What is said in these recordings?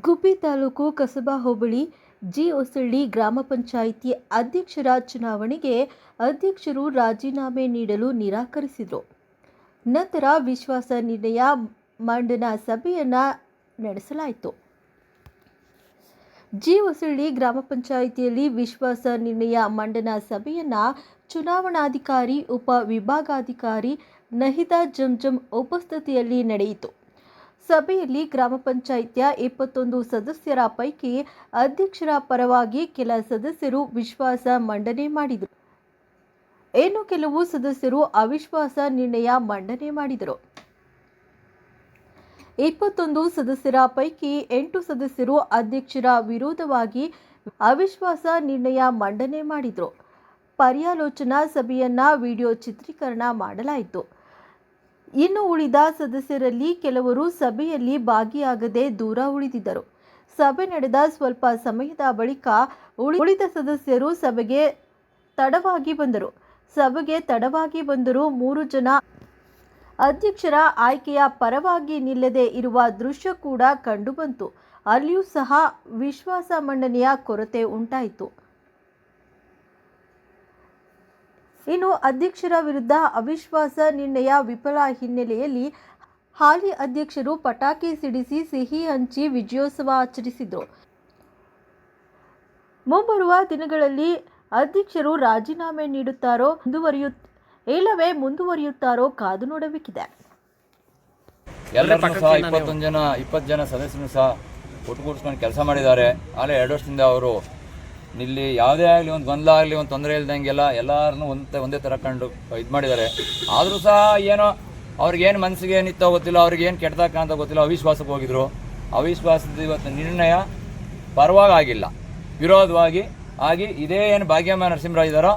ಗುಬ್ಬಿ taluk Kasaba hobli G Hosalli ಗ್ರಾಮ ಪಂಚಾಯಿತಿ ಅಧ್ಯಕ್ಷರ ಚುನಾವಣೆಗೆ ಅಧ್ಯಕ್ಷರು ರಾಜೀನಾಮೆ ನೀಡಲು ನಿರಾಕರಿಸಿದರು. ನಂತರ ವಿಶ್ವಾಸ ನಿರ್ಣಯ ಮಂಡನಾ ಸಭೆಯನ್ನು ನಡೆಸಲಾಯಿತು. ಜಿ ಹೊಸಳ್ಳಿ ಗ್ರಾಮ ಪಂಚಾಯಿತಿಯಲ್ಲಿ ವಿಶ್ವಾಸ ನಿರ್ಣಯ ಮಂಡನಾ ಸಭೆಯನ್ನು ಚುನಾವಣಾಧಿಕಾರಿ, ಉಪ ವಿಭಾಗಾಧಿಕಾರಿ ನಹಿತಾ ಜಂಜಂ ಉಪಸ್ಥಿತಿಯಲ್ಲಿ ನಡೆಯಿತು. ಸಭೆಯಲ್ಲಿ ಗ್ರಾಮ ಪಂಚಾಯಿತಿಯ ಇಪ್ಪತ್ತೊಂದು ಸದಸ್ಯರ ಪೈಕಿ ಅಧ್ಯಕ್ಷರ ಪರವಾಗಿ ಕೆಲ ಸದಸ್ಯರು ವಿಶ್ವಾಸ ಮಂಡನೆ ಮಾಡಿದರು. ಏನು ಕೆಲವು ಸದಸ್ಯರು ಅವಿಶ್ವಾಸ ನಿರ್ಣಯ ಮಂಡನೆ ಮಾಡಿದರು. ಇಪ್ಪತ್ತೊಂದು ಸದಸ್ಯರ ಪೈಕಿ ಎಂಟು ಸದಸ್ಯರು ಅಧ್ಯಕ್ಷರ ವಿರೋಧವಾಗಿ ಅವಿಶ್ವಾಸ ನಿರ್ಣಯ ಮಂಡನೆ ಮಾಡಿದರು. ಪರ್ಯಾಲೋಚನಾ ಸಭೆಯನ್ನ ವಿಡಿಯೋ ಚಿತ್ರೀಕರಣ ಮಾಡಲಾಯಿತು. ಇನ್ನು ಉಳಿದ ಸದಸ್ಯರಲ್ಲಿ ಕೆಲವರು ಸಭೆಯಲ್ಲಿ ಭಾಗಿಯಾಗದೆ ದೂರ ಉಳಿದಿದ್ದರು. ಸಭೆ ನಡೆದ ಸ್ವಲ್ಪ ಸಮಯದ ಬಳಿಕ ಉಳಿದ ಸದಸ್ಯರು ಸಭೆಗೆ ತಡವಾಗಿ ಬಂದರು. ಸಭೆಗೆ ತಡವಾಗಿ ಬಂದರೂ ಮೂರು ಜನ ಅಧ್ಯಕ್ಷರ ಆಯ್ಕೆಯ ಪರವಾಗಿ ನಿಲ್ಲದೆ ಇರುವ ದೃಶ್ಯ ಕೂಡ ಕಂಡುಬಂತು ಅಲ್ಲಿಯೂ ಸಹ ವಿಶ್ವಾಸ ಮಂಡನೆಯ ಕೊರತೆ ಉಂಟಾಯಿತು. ಇನ್ನು ಅಧ್ಯಕ್ಷರ ವಿರುದ್ಧ ಅವಿಶ್ವಾಸ ನಿರ್ಣಯ ವಿಫಲ ಹಿನ್ನೆಲೆಯಲ್ಲಿ ಹಾಲಿ ಅಧ್ಯಕ್ಷರು ಪಟಾಕಿ ಸಿಡಿಸಿ ಸಿಹಿ ಹಂಚಿ ವಿಜಯೋತ್ಸವ ಆಚರಿಸಿದರು. ಮುಂಬರುವ ದಿನಗಳಲ್ಲಿ ಅಧ್ಯಕ್ಷರು ರಾಜೀನಾಮೆ ನೀಡುತ್ತಾರೋ ಮುಂದುವರಿಯು, ಇಲ್ಲವೇ ಮುಂದುವರಿಯುತ್ತಾರೋ ಕಾದು ನೋಡಬೇಕಿದೆ. ಎಲ್ಲರೂ ಸಹ ಇಪ್ಪತ್ತೊಂದು ಜನ, ಇಪ್ಪತ್ತು ಜನ ಸದಸ್ಯರು ಸಹ ಒಟ್ಟುಗೂಡಿಸ್ಕೊಂಡು ಕೆಲಸ ಮಾಡಿದ್ದಾರೆ. ಆಲೇ ಎರಡು ವರ್ಷದಿಂದ ಅವರು ಇಲ್ಲಿ ಯಾವುದೇ ಆಗಲಿ ಒಂದು ಗೊಂದಲ ಆಗಲಿ, ಒಂದು ತೊಂದರೆ ಇಲ್ದಂಗೆಲ್ಲ ಎಲ್ಲರನ್ನೂ ಒಂದೇ ಒಂದೇ ಥರ ಕಂಡು ಇದು ಮಾಡಿದ್ದಾರೆ. ಆದರೂ ಸಹ ಏನೋ ಅವ್ರಿಗೇನು ಮನಸ್ಸಿಗೆ ಏನಿತ್ತೋ ಗೊತ್ತಿಲ್ಲ, ಅವ್ರಿಗೆ ಏನು ಕೆಟ್ಟದಾಗ ಅಂತ ಗೊತ್ತಿಲ್ಲ, ಅವಿಶ್ವಾಸಕ್ಕೆ ಹೋಗಿದ್ರು. ಅವಿಶ್ವಾಸದ ಇವತ್ತು ನಿರ್ಣಯ ಪರವಾಗಿ ಆಗಿಲ್ಲ ವಿರೋಧವಾಗಿ ಆಗಿ ಇದೇ ಏನು ಭಾಗ್ಯಮ್ಮ ನರಸಿಂಹರಾಜ್ ಇದ್ದಾರೋ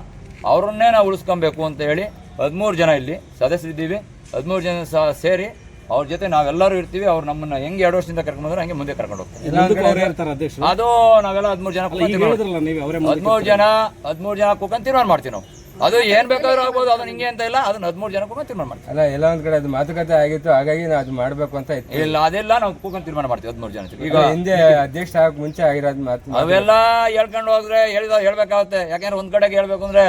ಅವ್ರನ್ನೇ ನಾವು ಉಳಿಸ್ಕೊಬೇಕು ಅಂತ ಹೇಳಿ ಹದಿಮೂರು ಜನ ಇಲ್ಲಿ ಸದಸ್ಯರಿದ್ದೀವಿ. ಹದಿಮೂರು ಜನ ಸಹ ಸೇರಿ ಅವ್ರ ಜೊತೆ ನಾವೆಲ್ಲರೂ ಇರ್ತೀವಿ ಅವ್ರು ನಮ್ಮನ್ನ ಹೆಂಗೆ ಎರಡು ವರ್ಷದಿಂದ ಕರ್ಕೊಂಡು ಬಂದ್ರೆ ಹಂಗೆ ಮುಂದೆ ಕರ್ಕೊಂಡು ಹೋಗ್ತೀವಿ ಮುಂದಕ್ಕೆ ಅವ್ರೇ ಇರ್ತಾರೆ ಅಧ್ಯಕ್ಷರು. ಅದು ನಾವೆಲ್ಲ ಹದಿಮೂರು ಜನ ಈಗ ಕೂತ್ಕೊಂತೀವಿ ಹೇಳಿದ್ರಲ್ಲ ನೀವು ಅವರೇ ಹದಿಮೂರು ಜನ ಹದಿಮೂರು ಜನ ಕೂತ್ಕೊಂಡು ತೀರ್ಮಾನ ಮಾಡ್ತೀವಿ ನಾವು. ಅದು ಏನ್ ಬೇಕಾದ್ರೂ ಆಗ್ಬೋದು ಅದನ್ನ ಹಿಂಗೆ ಅಂತ ಇಲ್ಲ ಅದನ್ನ ಹದಿಮೂರು ಜನ ಕೂತ್ಕೊಂಡು ತೀರ್ಮಾನ ಮಾಡ್ತೀವಿ. ಅಲ್ಲ ಎಲ್ಲ ಒಂದ್ ಕಡೆ ಅದು ಮಾತುಕತೆ ಆಗಿತ್ತು ಹಾಗಾಗಿ ನಾವು ಅದು ಮಾಡ್ಬೇಕು ಅಂತ ಇತ್ತು. ಇಲ್ಲ ಅದೆಲ್ಲ ನಾವು ಕೂಗ ತೀರ್ಮಾನ ಮಾಡ್ತೀವಿ ಹದಿಮೂರು ಜನ ಈಗ ಹಿಂದೆ ಅಧ್ಯಕ್ಷ ಆಗಕ್ ಮುಂಚೆ ಆಗಿರೋದು ಮಾತು ಅವೆಲ್ಲ ಹೇಳ್ಕೊಂಡು ಹೋದ್ರೆ ಹೇಳಿದ ಹೇಳ್ಬೇಕಾಗುತ್ತೆ. ಯಾಕಂದ್ರೆ ಒಂದ್ ಕಡೆಗೆ ಹೇಳ್ಬೇಕು ಅಂದ್ರೆ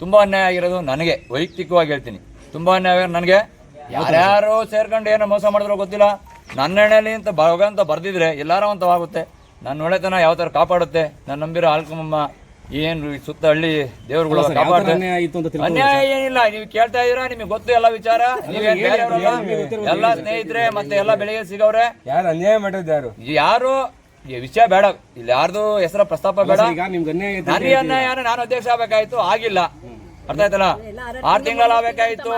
ತುಂಬಾ ಅನ್ಯಾಯ ಆಗಿರೋದು ನನಗೆ. ವೈಯಕ್ತಿಕವಾಗಿ ಹೇಳ್ತೀನಿ. ತುಂಬಾ ಅನ್ಯಾಯ ನನಗೆ. ಯಾರ್ಯಾರು ಸೇರ್ಕೊಂಡು ಏನೋ ಮೋಸ ಮಾಡಿದ್ರು ಗೊತ್ತಿಲ್ಲ. ನನ್ನ ಎಣ್ಣೆಲಿ ಅಂತ ಭಗವಂತ ಬರ್ದಿದ್ರೆ ಎಲ್ಲಾರೋ ಅಂತ ಆಗುತ್ತೆ ನನ್ನ ಒಳ್ಳೆತನ ಯಾವ ಥರ ಕಾಪಾಡುತ್ತೆ? ನನ್ನ ನಂಬಿರೋ ಆಲ್ಕಮಮ್ಮ ಏನು ಸುತ್ತ ಹಳ್ಳಿ ದೇವರುಗಳು ಅನ್ಯಾಯ ಏನಿಲ್ಲ ನೀವು ಕೇಳ್ತಾ ಇದೀರಾ ನಿಮಗೆ ಗೊತ್ತು ಎಲ್ಲ ವಿಚಾರ? ಎಲ್ಲ ಸ್ನೇಹಿತರೆ ಮತ್ತೆ ಎಲ್ಲ ಬೆಳಿಗ್ಗೆ ಸಿಗವ್ರೆ. ಯಾರು ಅನ್ಯಾಯ ಮಾಡೋದು ಯಾರು? ಯಾರು? ಈ ವಿಷಯ ಬೇಡ. ಇಲ್ಲಿ ಯಾರ್ದು ಹೆಸರ ಪ್ರಸ್ತಾಪ ಬೇಡ. ಅನ್ಯಾಯ ನನಗೆ ಅನ್ಯಾಯ ನಾನು ಅಧ್ಯಕ್ಷ ಆಗ್ಬೇಕಾಯ್ತು ಆಗಿಲ್ಲ. ಅರ್ಥ ಆಯ್ತಲ್ಲ? ಆರು ತಿಂಗಳು ಆಗ್ಬೇಕಾಯ್ತು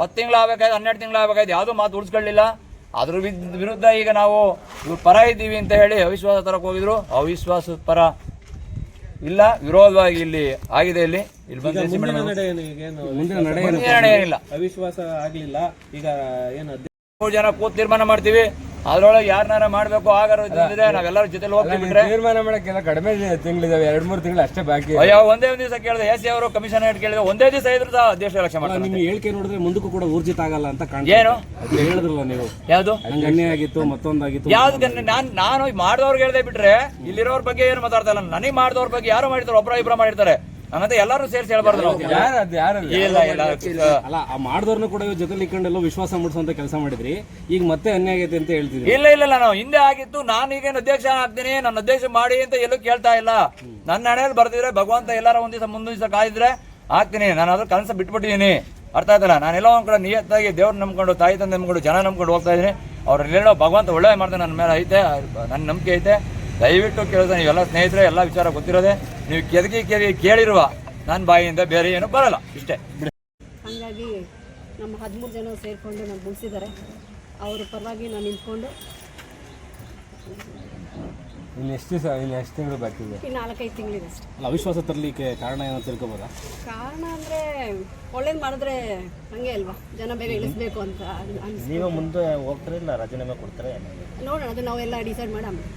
ಹತ್ತು ತಿಂಗಳು ಆಗ್ಬೇಕಾಯ್ತು ಹನ್ನೆರಡು ತಿಂಗಳು ಆಗ್ಬೇಕಾಯ್ತು ಯಾವ್ದು ಮಾತು ಉಳಿಸ್ಕೊಳ್ಳಿಲ್ಲ. ಅದ್ರ ವಿರುದ್ಧ ಈಗ ನಾವು ಇವ್ರ ಪರ ಇದ್ದೀವಿ ಅಂತ ಹೇಳಿ ಅವಿಶ್ವಾಸ ತರಕ್ಕೆ ಹೋಗಿದ್ರು. ಅವಿಶ್ವಾಸದ ಪರ ಇಲ್ಲ ವಿರೋಧವಾಗಿ ಇಲ್ಲಿ ಆಗಿದೆ ಇಲ್ಲಿ. ಬಂದು ಏನಿಲ್ಲ. ಅವಿಶ್ವಾಸ ಆಗಲಿಲ್ಲ. ಈಗ ಏನು ಮೂರು ಜನ ಕೂತ್ ತೀರ್ಮಾನ ಮಾಡ್ತೀವಿ. ಅದ್ರೊಳಗೆ ಯಾರನ್ನಾರ ಮಾಡ್ಬೇಕು ಆಗಾರ ಇದ್ರೆ ನಾವೆಲ್ಲರ ಜೊತೆಲಿ ಹೋಗ್ತೀವಿ ಬಿಟ್ರೆ. ತೀರ್ಮಾನ ಮಾಡಕ್ಕೆಲ್ಲ ಕಡಿಮೆ ತಿಂಗಳಿದಾವೆ ಎರಡ್ ಮೂರು ತಿಂಗಳು ಅಷ್ಟೇ ಬಾಕಿ ಅಯ್ಯೋ ಒಂದೇ ಒಂದ್ ದಿವಸ ಕೇಳಿದೆ. ಎಸ್ ಅವರು ಕಮಿಷನ್ ಹೇಳಿ ಕೇಳಿದ್ರೆ ಒಂದೇ ದಿವಸ ಇದ್ರು ಸಹ ಅಧ್ಯಕ್ಷ ಎಲೆಕ್ಷನ್ ಮಾಡ್ತಾರೆ ನಿಮ್ಮ ಹೇಳಿಕೆ ನೋಡಿದ್ರೆ ಮುಂದಕ್ಕೂ ಕೂಡ ಊರ್ಜಿತ ಆಗಲ್ಲ ಅಂತ ಕಾಣ್ತೀವಿ ಏನು? ಹೇಳಿದ್ರಲ್ಲ ನೀವು. ಯಾವ್ದು? ಗಣ್ಯ ಆಗಿತ್ತು ಮತ್ತೊಂದಾಗಿತ್ತು. ಯಾವ್ದು ನಾನ್ ನಾನು ಮಾಡಿದವ್ರಿಗೆ ಹೇಳ್ದೆ ಬಿಟ್ರೆ ಇಲ್ಲಿರೋರ್ ಬಗ್ಗೆ ಏನು ಮಾತಾಡ್ತಾ ಇಲ್ಲ. ನನಗೆ ಮಾಡಿದವ್ರ ಬಗ್ಗೆ ಯಾರು ಮಾಡಿದ್ರು ಒಬ್ಬರ ಇಬ್ಬರ ಮಾಡಿರ್ತಾರೆ. ಹಂಗಂತ ಎಲ್ಲರೂ ಸೇರಿಸಿ ಹೇಳ್ಬಾರ್ದು ನಾವು. ಯಾರು ಅದು ಯಾರು ಇಲ್ಲ ಇಲ್ಲ ಅಲ್ಲ ಆ ಮಾಡಿದವ್ರನ್ನ ಕೂಡ ಇವ್ರ ಜೊತೆ ಇಟ್ಕೊಂಡೆಲ್ಲ ವಿಶ್ವಾಸ ಮೂಡಿಸುವಂತ ಕೆಲಸ ಮಾಡಿದ್ರಿ. ಈಗ ಮತ್ತೆ ಅನ್ಯ ಆಗೈತೆ ಅಂತ ಹೇಳ್ತಿದ್ರಿ. ಇಲ್ಲ ಇಲ್ಲ ಇಲ್ಲ ನಾವು ಹಿಂದೆ ಆಗಿತ್ತು ನಾನು ಈಗೇನು ಅಧ್ಯಕ್ಷ ಆಗ್ತೀನಿ ನನ್ನ ಅಧ್ಯಕ್ಷ ಮಾಡಿ ಅಂತ ಎಲ್ಲೂ ಕೇಳ್ತಾ ಇಲ್ಲ. ನನ್ನ ಹಣೆಯಲ್ಲಿ ಬರ್ತಿದ್ರೆ ಭಗವಂತ ಎಲ್ಲಾರ ಒಂದ್ ದಿವಸ ಮುಂದಿನ ದಿವಸ ಕಾಯ್ದಿದ್ರೆ ಆಗ್ತೀನಿ. ನಾನು ಅದ್ರ ಕನಸ ಬಿಟ್ಬಿಟ್ಟಿದ್ದೀನಿ. ಅರ್ಥ ಆಯ್ತಲ್ಲ? ನಾನೆಲ್ಲ ಒಂದ್ ಕಡೆ ನಿಯತ್ತಾಗಿ ದೇವ್ರ ನಂಬ್ಕೊಂಡು ತಾಯಿ ತಂದೆ ನಂಬ್ಕೊಂಡು ಜನ ನಂಬ್ಕೊಂಡು ಹೋಗ್ತಾ ಇದ್ದೀನಿ. ಅವ್ರಲ್ಲೆಲ್ಲೋ ಭಗವಂತ ಒಳ್ಳೆ ಮಾಡ್ತಾನೆ ನನ್ನ ಮೇಲೆ ಐತೆ ನನ್ನ ನಂಬಿಕೆ ಐತೆ. ದಯವಿಟ್ಟು ಕೇಳಿದ್ರೆ ನೀವೆಲ್ಲ ಸ್ನೇಹಿತರೆ ಎಲ್ಲ ವಿಚಾರ ಗೊತ್ತಿರೋದೆ ನೀವು ಕೆದಕಿ ಕೆದಕಿ ಕೇಳಿರುವ ನನ್ನ ಬಾಯಿಯಿಂದ ಬೇರೆ ಏನು ಬರಲ್ಲ ಇಷ್ಟೇ. ಹಾಗಾಗಿ ನಮ್ಮ ಹದಿಮೂರು ಜನ ಸೇರಿಕೊಂಡು ನಾನು ಮುಗಿಸಿದ್ದಾರೆ ಅವ್ರ ಪರವಾಗಿ ನಾನು ನಿಂತ್ಕೊಂಡು ಇನ್ನು ಎಷ್ಟು ದಿವಸ ಇನ್ನು ಎಷ್ಟು ತಿಂಗಳು ಈ ನಾಲ್ಕೈದು ತಿಂಗಳಿದೆ ಅಷ್ಟೇ. ಅಲ್ಲ ಅವಿಶ್ವಾಸ ತರಲಿಕ್ಕೆ ಕಾರಣ ಏನೋ ತಿಳ್ಕೊಬೋದಾ? ಕಾರಣ ಅಂದರೆ ಒಳ್ಳೇದು ಮಾಡಿದ್ರೆ ಹಂಗೆ ಅಲ್ವಾ? ಜನ ಬೇಗ ಇಳಿಸ್ಬೇಕು ಅಂತ ಅನ್- ಅನ್ಸ್ ನೀವು ಮುಂದೆ ಹೋಗ್ತಾರೆ ಇಲ್ಲ ರಾಜೀನಾಮೆ ಕೊಡ್ತಾರೆ? ನೋಡೋಣ ಅದು ನಾವೆಲ್ಲ ಡಿಸೈಡ್ ಮಾಡಿ ಆಮೇಲೆ